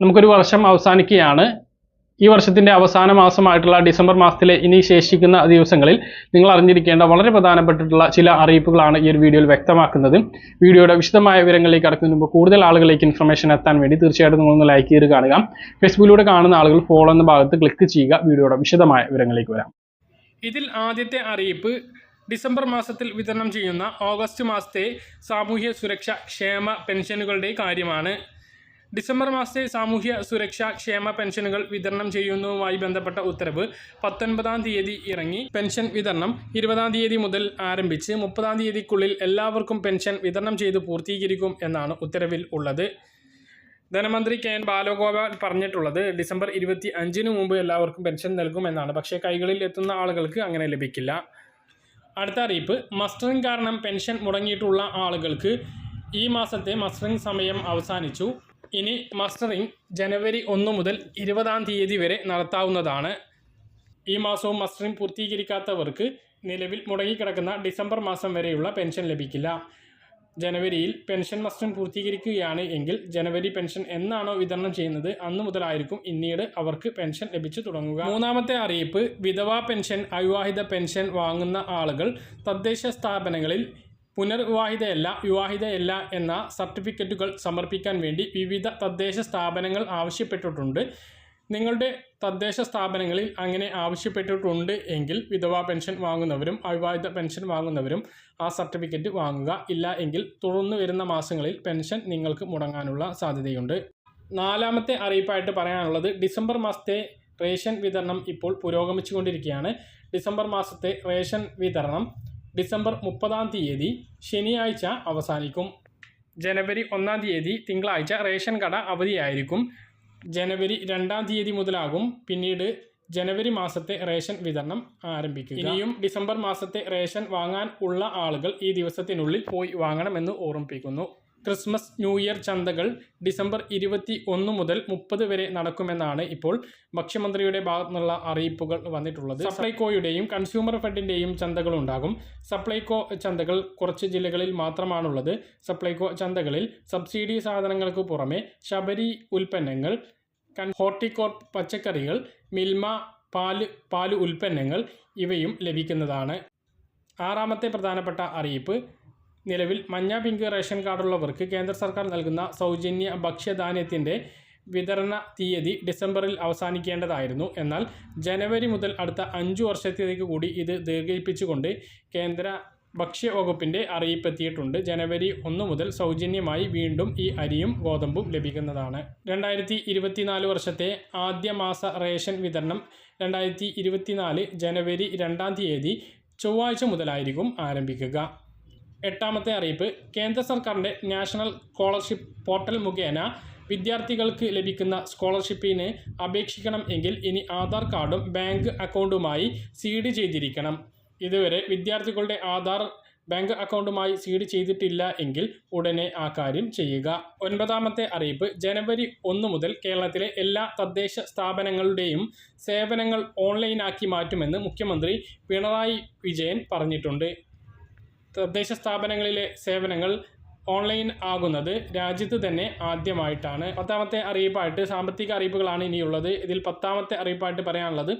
നമുക്കൊരു വർഷം അവസാനിക്കുകയാണ്. ഈ വർഷത്തിന്റെ അവസാന മാസമായിട്ടുള്ള ഡിസംബർ മാസത്തിലെ ഇനി ശേഷിക്കുന്ന ദിവസങ്ങളിൽ നിങ്ങൾ അറിഞ്ഞിരിക്കേണ്ട വളരെ പ്രധാനപ്പെട്ടിട്ടുള്ള ചില അറിയിപ്പുകളാണ് ഈ ഒരു വീഡിയോയിൽ വ്യക്തമാക്കുന്നത്. വീഡിയോയുടെ വിശദമായ വിവരങ്ങളിലേക്ക് കടക്കുന്നതിന് മുമ്പ് കൂടുതൽ ആളുകളിലേക്ക് ഇൻഫർമേഷൻ എത്താൻ വേണ്ടി തീർച്ചയായിട്ടും നിങ്ങളൊന്ന് ലൈക്ക് ചെയ്ത് കാണുക. ഫേസ്ബുക്കിലൂടെ കാണുന്ന ആളുകൾ ഫോളോ എന്ന ഭാഗത്ത് ക്ലിക്ക് ചെയ്യുക. വീഡിയോയുടെ വിശദമായ വിവരങ്ങളിലേക്ക് വരാം. ഇതിൽ ആദ്യത്തെ അറിയിപ്പ് ഡിസംബർ മാസത്തിൽ വിതരണം ചെയ്യുന്ന ഓഗസ്റ്റ് മാസത്തെ സാമൂഹ്യ സുരക്ഷ ക്ഷേമ പെൻഷനുകളുടെ കാര്യമാണ്. ഡിസംബർ മാസത്തെ സാമൂഹ്യ സുരക്ഷാ ക്ഷേമ പെൻഷനുകൾ വിതരണം ചെയ്യുന്നതുമായി ബന്ധപ്പെട്ട ഉത്തരവ് പത്തൊൻപതാം തീയതി ഇറങ്ങി പെൻഷൻ വിതരണം ഇരുപതാം തീയതി മുതൽ ആരംഭിച്ച് മുപ്പതാം തീയതിക്കുള്ളിൽ എല്ലാവർക്കും പെൻഷൻ വിതരണം ചെയ്ത് പൂർത്തീകരിക്കും എന്നാണ് ഉത്തരവിൽ ഉള്ളത്. ധനമന്ത്രി കെ എൻ ബാലഗോപാൽ പറഞ്ഞിട്ടുള്ളത് ഡിസംബർ ഇരുപത്തി അഞ്ചിന് മുമ്പ് എല്ലാവർക്കും പെൻഷൻ നൽകുമെന്നാണ് പക്ഷേ കൈകളിൽ എത്തുന്ന ആളുകൾക്ക് അങ്ങനെ ലഭിക്കില്ല. അടുത്ത അറിയിപ്പ് മസ്റ്ററിംഗ് കാരണം പെൻഷൻ മുടങ്ങിയിട്ടുള്ള ആളുകൾക്ക് ഈ മാസത്തെ മസ്റ്ററിംഗ് സമയം അവസാനിച്ചു. ഇനി മസ്റ്ററിംഗ് ജനുവരി ഒന്ന് മുതൽ ഇരുപതാം തീയതി വരെ നടത്താവുന്നതാണ്. ഈ മാസവും മസ്റ്ററിംഗ് പൂർത്തീകരിക്കാത്തവർക്ക് നിലവിൽ മുടങ്ങിക്കിടക്കുന്ന ഡിസംബർ മാസം വരെയുള്ള പെൻഷൻ ലഭിക്കില്ല. ജനുവരിയിൽ പെൻഷൻ മസ്റ്ററിംഗ് പൂർത്തീകരിക്കുകയാണ് എങ്കിൽ ജനുവരി പെൻഷൻ എന്നാണോ വിതരണം ചെയ്യുന്നത് അന്ന് മുതലായിരിക്കും പിന്നീട് അവർക്ക് പെൻഷൻ ലഭിച്ചു തുടങ്ങുക. മൂന്നാമത്തെ അറിയിപ്പ് വിധവാ പെൻഷൻ അവിവാഹിത പെൻഷൻ വാങ്ങുന്ന ആളുകൾ തദ്ദേശ സ്ഥാപനങ്ങളിൽ പുനർവിവാഹിതയല്ല വിവാഹിതയല്ല എന്ന സർട്ടിഫിക്കറ്റുകൾ സമർപ്പിക്കാൻ വേണ്ടി വിവിധ തദ്ദേശ സ്ഥാപനങ്ങൾ ആവശ്യപ്പെട്ടിട്ടുണ്ട്. നിങ്ങളുടെ തദ്ദേശ സ്ഥാപനങ്ങളിൽ അങ്ങനെ ആവശ്യപ്പെട്ടിട്ടുണ്ട് എങ്കിൽ വിധവാ പെൻഷൻ വാങ്ങുന്നവരും അവിവാഹിത പെൻഷൻ വാങ്ങുന്നവരും ആ സർട്ടിഫിക്കറ്റ് വാങ്ങുക. ഇല്ല എങ്കിൽ തുടർന്ന് വരുന്ന മാസങ്ങളിൽ പെൻഷൻ നിങ്ങൾക്ക് മുടങ്ങാനുള്ള സാധ്യതയുണ്ട്. നാലാമത്തെ അറിയിപ്പായിട്ട് പറയാനുള്ളത് ഡിസംബർ മാസത്തെ റേഷൻ വിതരണം ഇപ്പോൾ പുരോഗമിച്ചുകൊണ്ടിരിക്കുകയാണ്. ഡിസംബർ മാസത്തെ റേഷൻ വിതരണം ഡിസംബർ മുപ്പതാം തീയതി ശനിയാഴ്ച അവസാനിക്കും. ജനുവരി ഒന്നാം തീയതി തിങ്കളാഴ്ച റേഷൻ കട അവധിയായിരിക്കും. ജനുവരി രണ്ടാം തീയതി മുതലാകും. പിന്നീട് ജനുവരി മാസത്തെ റേഷൻ വിതരണം ആരംഭിക്കുക. ഇനിയും ഡിസംബർ മാസത്തെ റേഷൻ വാങ്ങാൻ ഉള്ള ആളുകൾ ഈ ദിവസത്തിനുള്ളിൽ പോയി വാങ്ങണമെന്ന് ഓർമ്മിപ്പിക്കുന്നു. ക്രിസ്മസ് ന്യൂ ഇയർ ചന്തകൾ ഡിസംബർ ഇരുപത്തി ഒന്ന് മുതൽ മുപ്പത് വരെ നടക്കുമെന്നാണ് ഇപ്പോൾ ഭക്ഷ്യമന്ത്രിയുടെ ഭാഗത്തു നിന്നുള്ള അറിയിപ്പുകൾ വന്നിട്ടുള്ളത്. സപ്ലൈകോയുടെയും കൺസ്യൂമർ ഫെഡിന്റെയും ചന്തകൾ ഉണ്ടാകും. സപ്ലൈകോ ചന്തകൾ കുറച്ച് ജില്ലകളിൽ മാത്രമാണുള്ളത്. സപ്ലൈകോ ചന്തകളിൽ സബ്സിഡി സാധനങ്ങൾക്ക് പുറമെ ശബരി ഉൽപ്പന്നങ്ങൾ ഹോർട്ടിക്കോർപ്പ് പച്ചക്കറികൾ മിൽമ പാൽ പാൽ ഉൽപ്പന്നങ്ങൾ ഇവയും ലഭിക്കുന്നതാണ്. ആറാമത്തെ പ്രധാനപ്പെട്ട അറിയിപ്പ് നിലവിൽ മഞ്ഞ പിങ്ക് റേഷൻ കാർഡുള്ളവർക്ക് കേന്ദ്ര സർക്കാർ നൽകുന്ന സൗജന്യ ഭക്ഷ്യധാന്യത്തിന്റെ വിതരണ തീയതി ഡിസംബറിൽ അവസാനിക്കേണ്ടതായിരുന്നു. എന്നാൽ ജനുവരി മുതൽ അടുത്ത അഞ്ചു വർഷത്തേക്ക് കൂടി ഇത് ദീർഘിപ്പിച്ചുകൊണ്ട് കേന്ദ്ര ഭക്ഷ്യവകുപ്പിന്റെ അറിയിപ്പെത്തിയിട്ടുണ്ട്. ജനുവരി ഒന്ന് മുതൽ സൗജന്യമായി വീണ്ടും ഈ അരിയും ഗോതമ്പും ലഭിക്കുന്നതാണ്. രണ്ടായിരത്തി ഇരുപത്തിനാല് വർഷത്തെ ആദ്യ മാസ റേഷൻ വിതരണം രണ്ടായിരത്തി ഇരുപത്തിനാല് ജനുവരി രണ്ടാം തീയതി ചൊവ്വാഴ്ച മുതലായിരിക്കും ആരംഭിക്കുക. എട്ടാമത്തെ അറിയിപ്പ്. കേന്ദ്ര സർക്കാരിന്റെ നാഷണൽ സ്കോളർഷിപ്പ് പോർട്ടൽ മുഖേന വിദ്യാർത്ഥികൾക്ക് ലഭിക്കുന്ന സ്കോളർഷിപ്പിന് അപേക്ഷിക്കണം എങ്കിൽ ഇനി ആധാർ കാർഡും ബാങ്ക് അക്കൗണ്ടുമായി സീഡ് ചെയ്തിരിക്കണം. ഇതുവരെ വിദ്യാർത്ഥികളുടെ ആധാർ ബാങ്ക് അക്കൗണ്ടുമായി സീഡ് ചെയ്തിട്ടില്ല എങ്കിൽ ഉടനെ ആ കാര്യം ചെയ്യുക. ഒൻപതാമത്തെ അറിയിപ്പ്. ജനുവരി ഒന്ന് മുതൽ കേരളത്തിലെ എല്ലാ തദ്ദേശ സ്ഥാപനങ്ങളുടെയും സേവനങ്ങൾ ഓൺലൈനാക്കി മാറ്റുമെന്ന് മുഖ്യമന്ത്രി പിണറായി വിജയൻ പറഞ്ഞിട്ടുണ്ട്. തദ്ദേശ സ്ഥാപനങ്ങളിലെ സേവനങ്ങൾ ഓൺലൈൻ ആകുന്നത് രാജ്യത്ത് തന്നെ ആദ്യമായിട്ടാണ്. പത്താമത്തെ അറിയിപ്പായിട്ട് സാമ്പത്തിക അറിയിപ്പുകളാണ് ഇനിയുള്ളത്. ഇതിൽ പത്താമത്തെ അറിയിപ്പായിട്ട് പറയാനുള്ളത്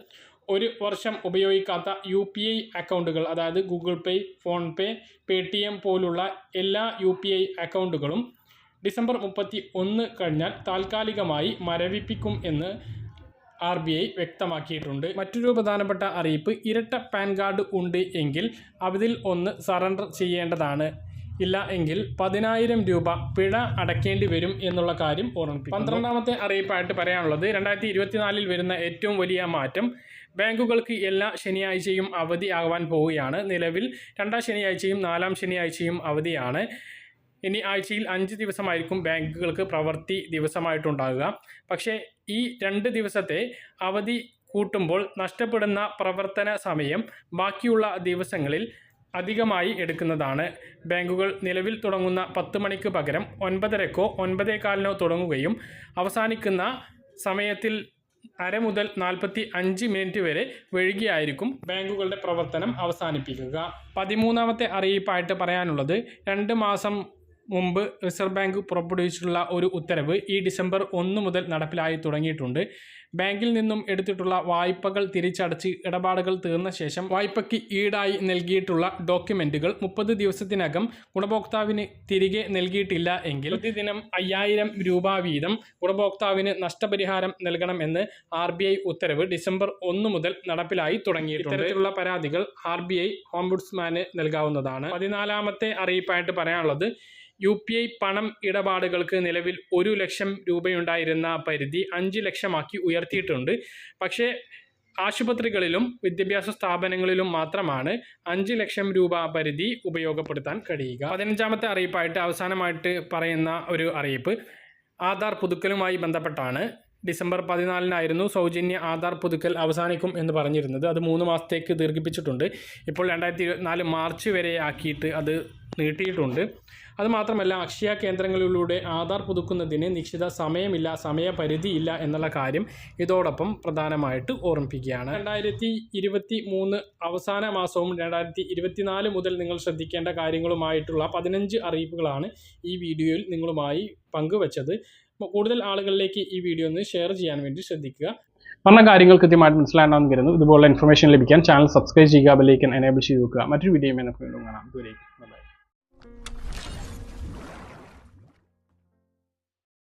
ഒരു വർഷം ഉപയോഗിക്കാത്ത യു പി ഐ അക്കൗണ്ടുകൾ അതായത് Google pay PhonePe pay T M പോലുള്ള എല്ലാ യു പി ഐ അക്കൗണ്ടുകളും ഡിസംബർ മുപ്പത്തി ഒന്ന് കഴിഞ്ഞാൽ താൽക്കാലികമായി മരവിപ്പിക്കും എന്ന് ആർ ബി ഐ വ്യക്തമാക്കിയിട്ടുണ്ട്. മറ്റൊരു പ്രധാനപ്പെട്ട അറിയിപ്പ് ഇരട്ട പാൻ കാർഡ് ഉണ്ട് എങ്കിൽ അതിൽ ഒന്ന് സറണ്ടർ ചെയ്യേണ്ടതാണ്. ഇല്ല എങ്കിൽ പതിനായിരം രൂപ പിഴ അടയ്ക്കേണ്ടി വരും എന്നുള്ള കാര്യം ഓർമ്മിപ്പിക്കും പന്ത്രണ്ടാമത്തെ അറിയിപ്പായിട്ട് പറയാനുള്ളത് രണ്ടായിരത്തി ഇരുപത്തിനാലിൽ വരുന്ന ഏറ്റവും വലിയ മാറ്റം ബാങ്കുകൾക്ക് എല്ലാ ശനിയാഴ്ചയും അവധിയാകാൻ പോവുകയാണ്. നിലവിൽ രണ്ടാം ശനിയാഴ്ചയും നാലാം ശനിയാഴ്ചയും അവധിയാണ്. ഇനി ആഴ്ചയിൽ അഞ്ച് ദിവസമായിരിക്കും ബാങ്കുകൾക്ക് പ്രവൃത്തി ദിവസമായിട്ടുണ്ടാകുക. പക്ഷേ ഈ രണ്ട് ദിവസത്തെ അവധി കൂട്ടുമ്പോൾ നഷ്ടപ്പെടുന്ന പ്രവർത്തന സമയം ബാക്കിയുള്ള ദിവസങ്ങളിൽ അധികമായി എടുക്കുന്നതാണ്. ബാങ്കുകൾ നിലവിൽ തുടങ്ങുന്ന പത്ത് മണിക്ക് പകരം ഒൻപതരക്കോ ഒൻപതേകാലിനോ തുടങ്ങുകയും അവസാനിക്കുന്ന സമയത്തിൽ അര മുതൽ നാൽപ്പത്തി അഞ്ച് മിനിറ്റ് വരെ വൈകിയായിരിക്കും ബാങ്കുകളുടെ പ്രവർത്തനം അവസാനിപ്പിക്കുക. പതിമൂന്നാമത്തെ അറിയിപ്പായിട്ട് പറയാനുള്ളത് രണ്ട് മാസം മുമ്പ് റിസർവ് ബാങ്ക് പുറപ്പെടുവിച്ചിട്ടുള്ള ഒരു ഉത്തരവ് ഈ ഡിസംബർ ഒന്ന് മുതൽ നടപ്പിലായി തുടങ്ങിയിട്ടുണ്ട്. ബാങ്കിൽ നിന്നും എടുത്തിട്ടുള്ള വായ്പകൾ തിരിച്ചടച്ച് ഇടപാടുകൾ തീർന്ന ശേഷം വായ്പയ്ക്ക് ഈടായി നൽകിയിട്ടുള്ള ഡോക്യുമെന്റുകൾ മുപ്പത് ദിവസത്തിനകം ഗുണഭോക്താവിന് തിരികെ നൽകിയിട്ടില്ല എങ്കിൽ പ്രതിദിനം അയ്യായിരം രൂപ വീതം ഗുണഭോക്താവിന് നഷ്ടപരിഹാരം നൽകണമെന്ന് ആർ ബി ഐ ഉത്തരവ് ഡിസംബർ ഒന്ന് മുതൽ നടപ്പിലായി തുടങ്ങിയിട്ടുണ്ട്. ഇത്തരത്തിലുള്ള പരാതികൾ ആർ ബി ഐ ഓംബുഡ്സ്മാന് നൽകാവുന്നതാണ്. പതിനാലാമത്തെ അറിയിപ്പായിട്ട് പറയാനുള്ളത് യു പി ഐ പണം ഇടപാടുകൾക്ക് നിലവിൽ ഒരു ലക്ഷം രൂപയുണ്ടായിരുന്ന പരിധി അഞ്ച് ലക്ഷമാക്കി ഉയർത്തിയിട്ടുണ്ട്. പക്ഷേ ആശുപത്രികളിലും വിദ്യാഭ്യാസ സ്ഥാപനങ്ങളിലും മാത്രമാണ് അഞ്ച് ലക്ഷം രൂപ പരിധി ഉപയോഗപ്പെടുത്താൻ കഴിയുക. പതിനഞ്ചാമത്തെ അറിയിപ്പായിട്ട് അവസാനമായിട്ട് പറയുന്ന ഒരു അറിയിപ്പ്. ആധാർ പുതുക്കലുമായി ബന്ധപ്പെട്ടാണ് ഡിസംബർ പതിനാലിനായിരുന്നു സൗജന്യ ആധാർ പുതുക്കൽ അവസാനിക്കും എന്ന് പറഞ്ഞിരുന്നത്. അത് മൂന്ന് മാസത്തേക്ക് ദീർഘിപ്പിച്ചിട്ടുണ്ട്. ഇപ്പോൾ രണ്ടായിരത്തി ഇരുപത്തിനാല് മാർച്ച് വരെ ആക്കിയിട്ട് അത് നീട്ടിയിട്ടുണ്ട്. അതുമാത്രമല്ല അക്ഷയ കേന്ദ്രങ്ങളിലൂടെ ആധാർ പുതുക്കുന്നതിന് നിശ്ചിത സമയമില്ല സമയപരിധിയില്ല എന്നുള്ള കാര്യം ഇതോടൊപ്പം പ്രധാനമായിട്ട് ഓർമ്മിപ്പിക്കുകയാണ്. രണ്ടായിരത്തി ഇരുപത്തി മൂന്ന് അവസാന മാസവും രണ്ടായിരത്തി ഇരുപത്തിനാല് മുതൽ നിങ്ങൾ ശ്രദ്ധിക്കേണ്ട കാര്യങ്ങളുമായിട്ടുള്ള പതിനഞ്ച് അറിയിപ്പുകളാണ് ഈ വീഡിയോയിൽ നിങ്ങളുമായി പങ്കുവച്ചത്. കൂടുതൽ ആളുകളിലേക്ക് ഈ വീഡിയോ ഒന്ന് ഷെയർ ചെയ്യാൻ വേണ്ടി ശ്രദ്ധിക്കുക. പറഞ്ഞ കാര്യങ്ങൾ കൃത്യമായിട്ട് മനസ്സിലാണെന്ന് കരുതുന്നു. ഇതുപോലുള്ള ഇൻഫർമേഷൻ ലഭിക്കാൻ ചാനൽ സബ്സ്ക്രൈബ് ചെയ്യുക ബെല്ലൈക്കൻ എനേബിൾ ചെയ്ത് വെക്കുക. മറ്റൊരു വീഡിയോ നമുക്ക് കാണാം. ദൂരേക്ക്